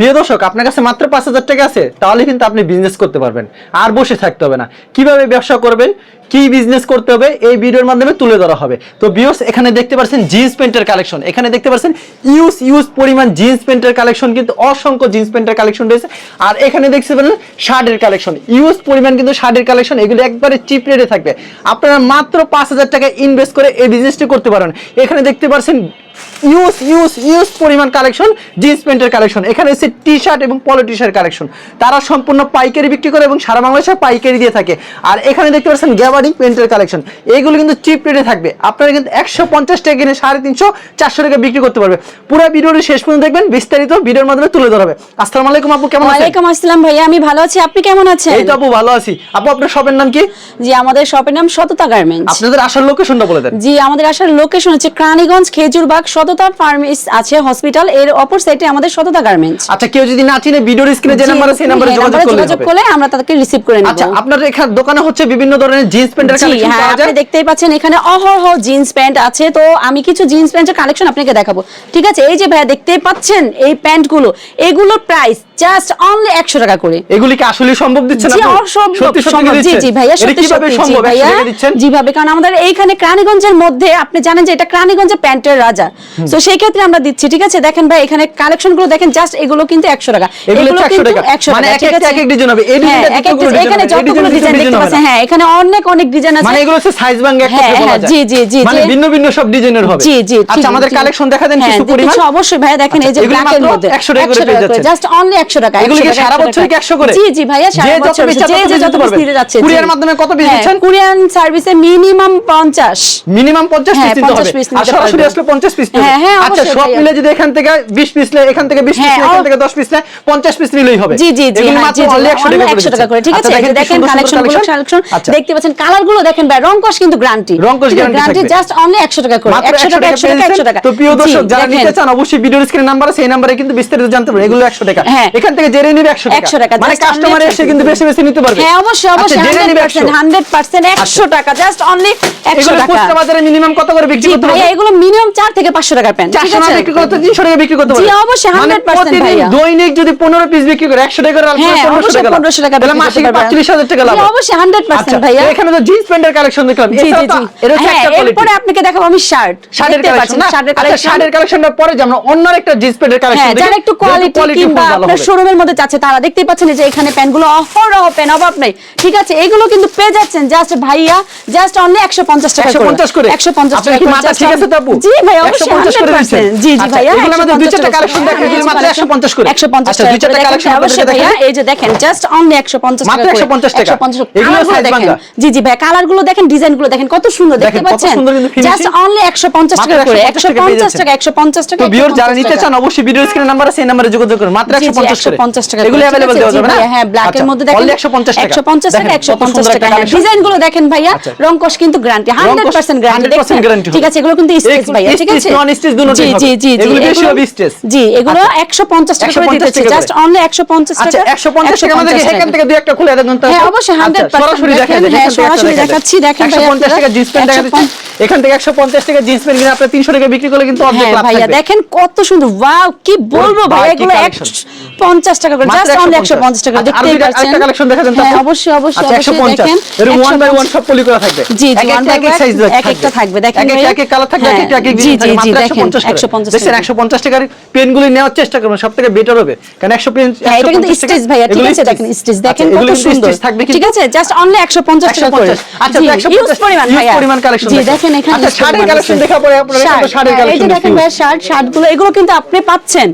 প্রিয় দর্শক, আপনার কাছে মাত্র পাঁচ হাজার টাকা আছে, তাহলে কিন্তু আপনি বিজনেস করতে পারবেন। আর বসে থাকতে হবে না। কীভাবে ব্যবসা করবেন? কি বিজনেস করতে হবে এই ভিডিওর মাধ্যমে তুলে ধরা হবে। তো বিয়স এখানে দেখতে পাচ্ছেন জিন্স প্যান্টের কালেকশন এখানে দেখতে পাচ্ছেন ইউজ ইউজ পরিমাণ জিন্স প্যান্টের কালেকশন কিন্তু অসংখ্য জিন্স প্যান্টের কালেকশন রয়েছে। আর এখানে দেখতে পারেন শার্টের কালেকশন ইউজ পরিমাণ কিন্তু শার্টের কালেকশন এগুলো একবারে চিপ রেটে থাকবে। আপনারা মাত্র পাঁচ হাজার টাকা ইনভেস্ট করে এই বিজনেসটি করতে পারেন। এখানে দেখতে পাচ্ছেন ইউজ ইউজ ইউজ পরিমাণ কালেকশন জিন্স প্যান্টের কালেকশন এখানে হচ্ছে টি শার্ট এবং পলো টি শার্ট কালেকশন তারা সম্পূর্ণ পাইকারি বিক্রি করে এবং সারা বাংলাদেশে পাইকারি দিয়ে থাকে। আর এখানে দেখতে পাচ্ছেন গ্যাবার্ডিং প্যান্টের কালেকশন এইগুলো কিন্তু চিপ রেটে থাকবে। আপনারা কিন্তু একশো পঞ্চাশ টাকা কিনে সাড়ে তিনশো চারশো টাকা বিক্রি করতে পারবে। পুরো ভিডিওটি শেষ পর্যন্ত দেখবেন বিস্তারিত ভিডিওর মাধ্যমে তুলে ধরবে আসসালামু আলাইকুম আপু কেমন আছেন? ওয়ালাইকুম আসসালাম ভাইয়া আমি ভালো আছি। আপনি কেমন আছেন? এই তো আপু ভালো আছি। আপু আপনার শপের নাম কি? জি আমাদের শপের নাম সততা গার্মেন্টস আপনাদের আসার লোকেশনটা বলে দেন। জি আমাদের আসার লোকেশন হচ্ছে ক্রানীগঞ্জ খেজুরবাগ সততা ফার্মেস আছে হসপিটাল এর অপর সাইডে আমাদের সততা গার্মেন্টস আচ্ছা কেউ যদি না চিনে ভিডিওর স্ক্রিনে যে নাম্বার আছে সেই নাম্বারে যোগাযোগ করলে করলে আমরা তাদেরকে রিসিভ করে নেব। আচ্ছা আপনার এখানে দোকানে হচ্ছে বিভিন্ন ধরনের জিন্স প্যান্টের কালেকশন পাওয়া আপনি দেখতেই পাচ্ছেন এখানে অহরহ জিন্স প্যান্ট আছে। তো আমি কিছু জিন্স প্যান্টের কালেকশন আপনাকে দেখাবো। ঠিক আছে? এই যে ভাইয়া দেখতেই পাচ্ছেন এই প্যান্টগুলো? এগুলোর প্রাইস জাস্ট অনলি একশো টাকা করে। এগুলি কি আসলে সম্ভব দিচ্ছেন আপনি? সত্যি সম্ভব। জি জি ভাইয়া সত্যি ভাইয়া। দিচ্ছেন? যেভাবে কারণ আমাদের এইখানে ক্রানীগঞ্জের মধ্যে আপনি জানেন যে এটা ক্রানীগঞ্জের প্যান্টের রাজা। তো সেই ক্ষেত্রে আমরা দিচ্ছি ঠিক আছে? দেখেন ভাই এখানে কালেকশনগুলো দেখেন জাস্ট এগুলো কিন্তু একশো টাকা। এগুলো 100 টাকা। মানে এক একটা এক এক ডিজাইন হবে। এই হ্যাঁ, ডিজাইনটা এক ডিজাইন- এখানে হবে? এই যতগুলো ডিজাইন ডিজাইন ডিজাইন দেখতে পাচ্ছেন। হ্যাঁ এখানে অনেক অনেক ডিজাইন আছে। মানে এগুলো হচ্ছে সাইজ ভাঙ এক হ্যাঁ, বলা হ্যাঁ, যায় জি, জি, জি, মানে ভিন্ন ভিন্ন সব ডিজাইনের হবে। জি জি আচ্ছা আমাদের কালেকশন দেখা দেন হ্যাঁ, কিছু পরিমাণ? কিছু অবশ্যই ভাইয়া দেখেন এই যে আচ্ছা, ব্ল্যাকের মাত্র মধ্যে। 100 টাকা করে পেয়ে যাচ্ছেন। জাস্ট অনলি 100 টাকা এগুলো কি সারা বছর কি 100 করে? জি জি ভাইয়া সারা বছর যে যে যত পিস। দিতে যাচ্ছে কুরিয়ার মাধ্যমে কত পিস দিচ্ছেন? কুরিয়ান সার্ভিসে মিনিমাম 50 মিনিমাম 50 পিস হ্যাঁ, দিতে হবে। আর সরাসরি আসলে 50 পিস হ্যাঁ, হ্যাঁ, আচ্ছা সব মিলে যদি এখান থেকে 20 পিস নেয় এখান থেকে 20 পিস হ্যাঁ, নেয় এখান থেকে 10 পিস নেয় 50 পিস নিলেই হবে। জি জি জি এগুলো হ্যাঁ, মাত্র জি, 100 টাকা করে 100 টাকা করে ঠিক আচ্ছা, আছে দেখেন কালেকশন কালেকশন আচ্ছা দেখতে পাচ্ছেন কালারগুলো দেখেন ভাই রং কস কিন্তু গ্যারান্টি রং কস guarantee জাস্ট অনলি 100 টাকা করে। 100 টাকা 100 টাকা 100 টাকা তো প্রিয় দর্শক যারা নিতে চান অবশ্যই ভিডিওর স্ক্রিনে নাম্বার আছে এই নাম্বারে কিন্তু বিস্তারিত জানতে পারবে এগুলো 100 টাকা। হ্যাঁ। এখান থেকে জেনে নিবে 100 টাকা। 100 টাকা, মানে কাস্টমার এসে কিন্তু বেশি বেশি নিতে পারবে। হ্যাঁ অবশ্যই আচ্ছা, অবশ্যই জেনে নিবে 100% 100 100% 100 টাকা জাস্ট অনলি 100 এগুলো টাকা। খুচরা বাজারে মিনিমাম কত করে বিক্রি করতে হবে এগুলো মিনিমাম 4 থেকে 500 টাকার প্যান্ট ঠিক 400 টাকা আছে? বিক্রি করতে 300 টাকা বিক্রি করতে জি, অবশ্যই, মানে 100% প্রতিদিন ভাইয়া। দৈনিক যদি 15 পিস বিক্রি করে 100 টাকা করে আর হ্যাঁ 1500 টাকা লাভ। 1500 টাকা তাহলে মাসিক করতে 45000 টাকা লাভ। অবশ্যই 100% আচ্ছা, ভাইয়া। এখানে তো জিন্স প্যান্টের কালেকশন দেখলাম জি জি এছাড়া জি তো- এটা হচ্ছে হ্যাঁ একটা quality। এরপরে আপনাকে দেখাবো আমি শার্ট শার্টের কালেকশন আচ্ছা শার্টের কালেকশনটা পরে যে আমরা অন্য একটা জিন্স প্যান্টের কালেকশন হ্যাঁ যারা একটু কোয়ালিটি কিংবা আপনার শোরুমের মধ্যে চাচ্ছে তারা দেখতেই পাচ্ছেন যে এখানে প্যান্টগুলো অহরহ প্যান্ট অভাব নাই ঠিক আছে এইগুলো কিন্তু পেয়ে যাচ্ছেন জাস্ট ভাইয়া জাস্ট অনলি 150 টাকা 150 করে 150 টাকা মাথা ঠিক আছে on- জি ভাই অবশ্যই 150 করে দিচ্ছেন জি জি আচ্ছা, ভাইয়া এগুলো আমাদের দুই চারটা কালেকশন দেখেন হ্যাঁ, এগুলো মাত্র 150 করে 150 আচ্ছা টাকা দুই চারটা কালেকশন দেখেন, অবশ্যই ভাইয়া এই যে দেখেন জাস্ট অনলি 150 টাকা মাত্র 150 টাকা। 150 এগুলো কালারগুলো ভাঙা। জি জি ভাই কালার গুলো দেখেন ডিজাইন গুলো দেখেন কত সুন্দর দেখতে দেখেন, কত পাচ্ছেন সুন্দর কিন্তু finishing। জাস্ট অনলি 150 টাকা মাত্র করে 150 টাকা পেয়ে 150 যাচ্ছেন। টাকা 150 টাকা তো ভিউয়ার যারা 150 নিতে টাকা। চান অবশ্যই ভিডিও স্ক্রিনে নাম্বার আছে এই নাম্বারে যোগাযোগ করুন মাত্র জি, জি, 150 করে 150 টাকা এগুলো করে। अवेलेबल ঠিক দেওয়া আছে, যাবে জি না ভাইয়া, হ্যাঁ ব্ল্যাকের আচ্ছা, মধ্যে দেখেন only 150 টাকা 150 টাকা দেখেন, কত 150 সুন্দর টাকা একটা collection। ডিজাইন গুলো দেখেন ভাইয়া আচ্ছা। রংকশ কিন্তু গ্যারান্টি 100% গ্যারান্টি 100% guarantee ঠিক আছে এগুলো কিন্তু স্টিচ এগুলো ভাইয়া ঠিক stitch, আছে non-stitch দুটোই জি হবে। জি জি জি এগুলো বেশি এগুলো- হবে stitch। জি এগুলো আচ্ছা। 150 টাকা করে 150 দিতেছি টাকা জাস্ট করে। অনলি 150 টাকা আচ্ছা 150 টাকা আমাদেরকে 150 এখান থেকে দুই একটা খুলে দেখুন তো হ্যাঁ অবশ্যই 100% আচ্ছা, সরাসরি দেখা দেখেন, সরাসরি দেখাচ্ছি, দেখেন ভাইয়া 150 টাকা জিন্স প্যান্ট দেখা যাচ্ছে। 150 এখান থেকে 150 টাকা জিন্স প্যান্ট কিনে আপনি 300 টাকা বিক্রি করলে কিন্তু অর্ধেক হ্যাঁ লাভ ভাইয়া দেখেন কত সুন্দর। ওয়াও কি বলব ভাই এগুলো 150 টাকা করে জাস্ট অনলি 150 150 টাকা আচ্ছা, দেখতেই পাচ্ছেন? আরেকটা কালেকশন দেখা হ্যাঁ অবশ্যই অবশ্যই আচ্ছা, 150 দেখেন। এরকম one by one 150 সব পলি করা থাকবে। জি জি এক one একটা এক একটা থাকবে। দেখেন এক কালার থাকবে এক হ্যাঁ, এক এক জি জি জি দেখেন 150 করে 150 দেখছেন টাকা। 150 টাকার পেনগুলি নেওয়ার চেষ্টা করবেন সব থেকে বেটার হবে। কারণ 100 পেন এটা কিন্তু 150 স্টিচ ভাইয়া ঠিক আছে দেখেন স্টিচ দেখেন আচ্ছা, কত সুন্দর। থাকবে ঠিক আছে জাস্ট অনলি 150 টাকা করে। আচ্ছা জি, তো 150 huge পরিমাণ ভাইয়া। পরিমাণ কালেকশন জি দেখেন এখানে আচ্ছা কালেকশন দেখা পরে আপনারা হ্যাঁ, এই যে দেখেন ভাইয়া শার্ট শার্টগুলো এগুলো কিন্তু আপনি পাচ্ছেন।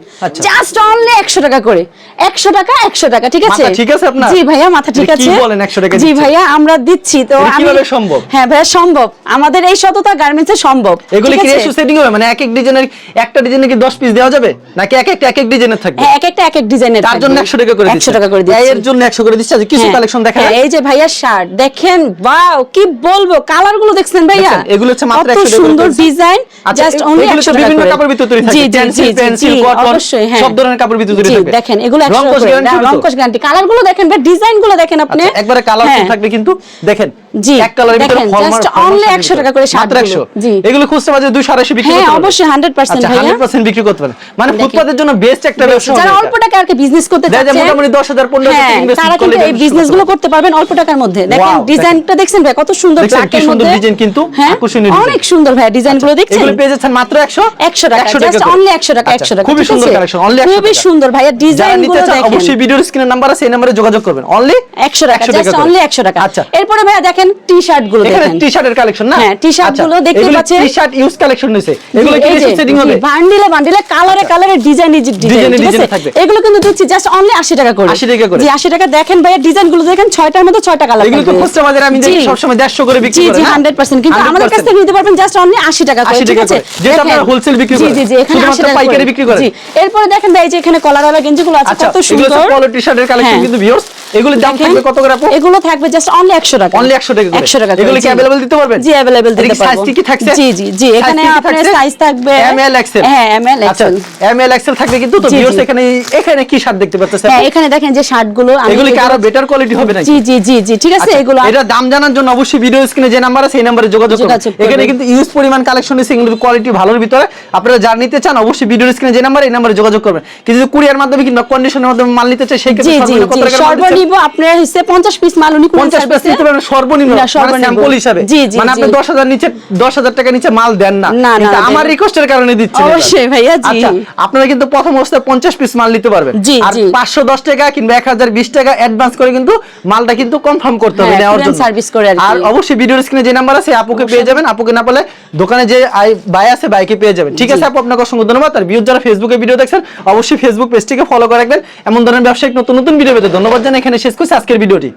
জাস্ট অনলি 100 টাকা করে। 100 টাকা 100 টাকা ঠিক আছে? মাথা ঠিক আছে আপনার? জি ভাইয়া মাথা ঠিক কি আছে। বলেন 100 টাকা জি ভাইয়া আমরা দিচ্ছি তো আমি কীভাবে সম্ভব? হ্যাঁ ভাইয়া সম্ভব। আমাদের এই গার্মেন্টসে সম্ভব এগুলি কি? রেশিও সেটিং হবে মানে এক এক ডিজাইনের একটা ডিজাইনে কি 10 পিস দেওয়া যাবে? নাকি এক একটা এক এক ডিজাইনের থাকবে? হ্যাঁ এক একটা এক এক ডিজাইনের তার জন্য 100 টাকা করে 100 টাকা করে দিচ্ছি। এর জন্য 100 করে দিচ্ছে। আচ্ছা, কিছু কালেকশন দেখা হ্যাঁ, এই যে ভাইয়া শার্ট। দেখেন ওয়াও কি বলব? কালারগুলো দেখছেন ভাইয়া? এগুলো হচ্ছে মাত্র কত 100 টাকা সুন্দর ডিজাইন আচ্ছা, জাস্ট অনলি 100 টাকা বিভিন্ন। কাপড়ের ভিতরে তৈরি থাকে পেন্সিল পেন্সিল কটন হ্যাঁ। সব ধরনের কাপড়ের ভিতরে তৈরি থাকে। দেখেন এগুলো রং কোশ guarantee তো? রংকশ গ্যারান্টি কালারগুলো দেখেন বা ডিজাইনগুলো দেখেন আপনি। আচ্ছা, একবারে কালার হ্যাঁ। থাকবে কিন্তু দেখেন জি, এক কালারের ভিতরে হলমার্ক just 100 টাকা করে শার্ট 100 জি। এগুলো খুচরা বাজারে 200 250 বিক্রি হ্যাঁ, করতে পারবেন। অবশ্যই 100% আচ্ছা, ভাইয়া। 100% বিক্রি করতে পারেন মানে ফুটপাতের জন্য বেস্ট একটা ব্যবসা যারা অল্প। টাকা আর কি বিজনেস করতে যারা চাচ্ছে মোটামুটি 10,000 15,000 হ্যাঁ, invest তারা কিন্তু এই করতে গুলো করতে পারবেন অল্প টাকার মধ্যে। দেখেন ডিজাইনটা দেখছেন ভাই কত সুন্দর দেখছেন কি ব্ল্যাকের সুন্দর মধ্যে ডিজাইন কিন্তু হ্যাঁ আকর্ষণীয় অনেক সুন্দর ভাই ডিজাইনগুলো দেখছেন? এগুলো পেয়ে যাচ্ছেন মাত্র 100 100 টাকা জাস্ট অনলি 100 টাকা আচ্ছা, 100 টাকা খুবই সুন্দর কালেকশন অনলি 100 খুবই সুন্দর ভাইয়া যারা ডিজাইনগুলো দেখেন। অবশ্যই ভিডিওর স্ক্রিনের নাম্বার আছে এই নম্বরে যোগাযোগ করবেন। অনলি 100 টাকা জাস্ট অনলি 100 টাকা। আচ্ছা। এরপরে ভাইয়া দেখেন টি শার্টগুলো এখানে টি শার্টের কালেকশন না? হ্যাঁ, t-shirt গুলো দেখতে পাচ্ছেন। টি শার্ট ইউজ কালেকশন হইছে এগুলো কি সেটিং হবে? আচ্ছা। বান্ডিলে বান্ডিলে কালারে কালারে ডিজাইন ডিজাইন ঠিক আছে। এগুলো কিন্তু দিচ্ছি জাস্ট অনলি 80 টাকা করে। 80 টাকা করে। জি 80 টাকা। দেখেন ভাইয়া ডিজাইনগুলো দেখেন ছয়টার মধ্যে ছয়টা কালার এগুলো তো খুচরা বাজারে আমি দেখি সবসময় 150 করে বিক্রি জি জি 100% কিন্তু আমাদের কাছ থেকে নিতে পারবেন জাস্ট অনলি 80 টাকা করে ঠিক আছে যেটা আপনারা wholesale বিক্রি করেন। জি জি এখানে 80 টাকা পাইকারি বিক্রি করেন। জি এরপরে দেখেন ভাই যে এখানে কলার ওয়ালা গেঞ্জিগুলো আছে আচ্ছা কত সুন্দর কোয়ালিটি শার্টের কালেকশন। কিন্তু ভিউয়ার্স এগুলোর দাম দেখেন, থাকবে কত করে আপু এগুলো থাকবে জাস্ট অনলি 100 টাকা অনলি 100 টাকা করে 100 টাকা করে, এগুলো কি জি। अवेलेबल দিতে পারবেন জি अवेलेबल এটা দিতে কি সাইজ পারবো কি কি থাকছে জি জি জি Size এখানে কি কি আপনার থাকছে? সাইজ থাকবে এম এল এক্সেল হ্যাঁ এম এল আচ্ছা এক্সেল এম এল এক্সেল থাকবে কিন্তু তো জি, ভিউয়ার্স জি। এখানে এখানে কি শার্ট দেখতে পাচ্ছেন হ্যাঁ এখানে দেখেন যে শার্ট গুলো আমি এগুলো কি এগুলো- আরো বেটার কোয়ালিটি হবে নাকি জি জি জি জি ঠিক আছে আচ্ছা, এগুলো এটা দাম জানার জন্য অবশ্যই ভিডিও স্ক্রিনে যে নাম্বার আছে সেই নাম্বারে যোগাযোগ করুন যোগাযোগ করবেন। এখানে কিন্তু ইউজ পরিমাণ কালেকশন আছে এগুলোর কোয়ালিটি ভালোর ভিতরে আপনারা যারা নিতে চান অবশ্যই ভিডিও স্ক্রিনে যে নাম্বার এই নাম্বারে যোগাযোগ করবেন কিন্তু যদি কুরিয়ার মাধ্যমে কিংবা কন্ডিশনের মাধ্যমে মাল নিতে চাই সেই জি ক্ষেত্রে জি সর্বনিম্ন কত জি আপনার হচ্ছে 50 পিস মাল উনি 50 পিস নিতে পারবেন সর্বনিম্ন মানে স্যাম্পল হিসাবে। মানে আপনি 10000 নিচে 10000 টাকা নিচে মাল দেন না। কিন্তু আমার রিকোয়েস্টের কারণে দিচ্ছেন এটা। অবশ্যই ভাইয়া, জি। আচ্ছা আপনারা কিন্তু প্রথম অবস্থায় 50 পিস মাল নিতে পারবেন। আর জি। 510 টাকা কিংবা 1020 টাকা অ্যাডভান্স করে কিন্তু মালটা কিন্তু কনফার্ম করতে হবে হ্যাঁ, নেওয়ার জন্য। service করে আর অবশ্যই ভিডিওর স্ক্রিনে যে নাম্বার আছে আপুকে পেয়ে যাবেন। আপুকে না পেলে দোকানে যে বাই আছে বাইকে পেয়ে যাবেন। ঠিক আছে আপু আপনাকে অসংখ্য ধন্যবাদ। আর ভিউজ যারা ফেসবুকে ভিডিও দেখছেন অবশ্যই ফেসবুক পেজটিকে ফলো করে রাখবেন। এমন ধরনের ব্যবসায়িক নতুন নতুন ভিডিও পেতে ধন্যবাদ জানাই। এখানে শেষ করছি আজকের ভিডিওটি।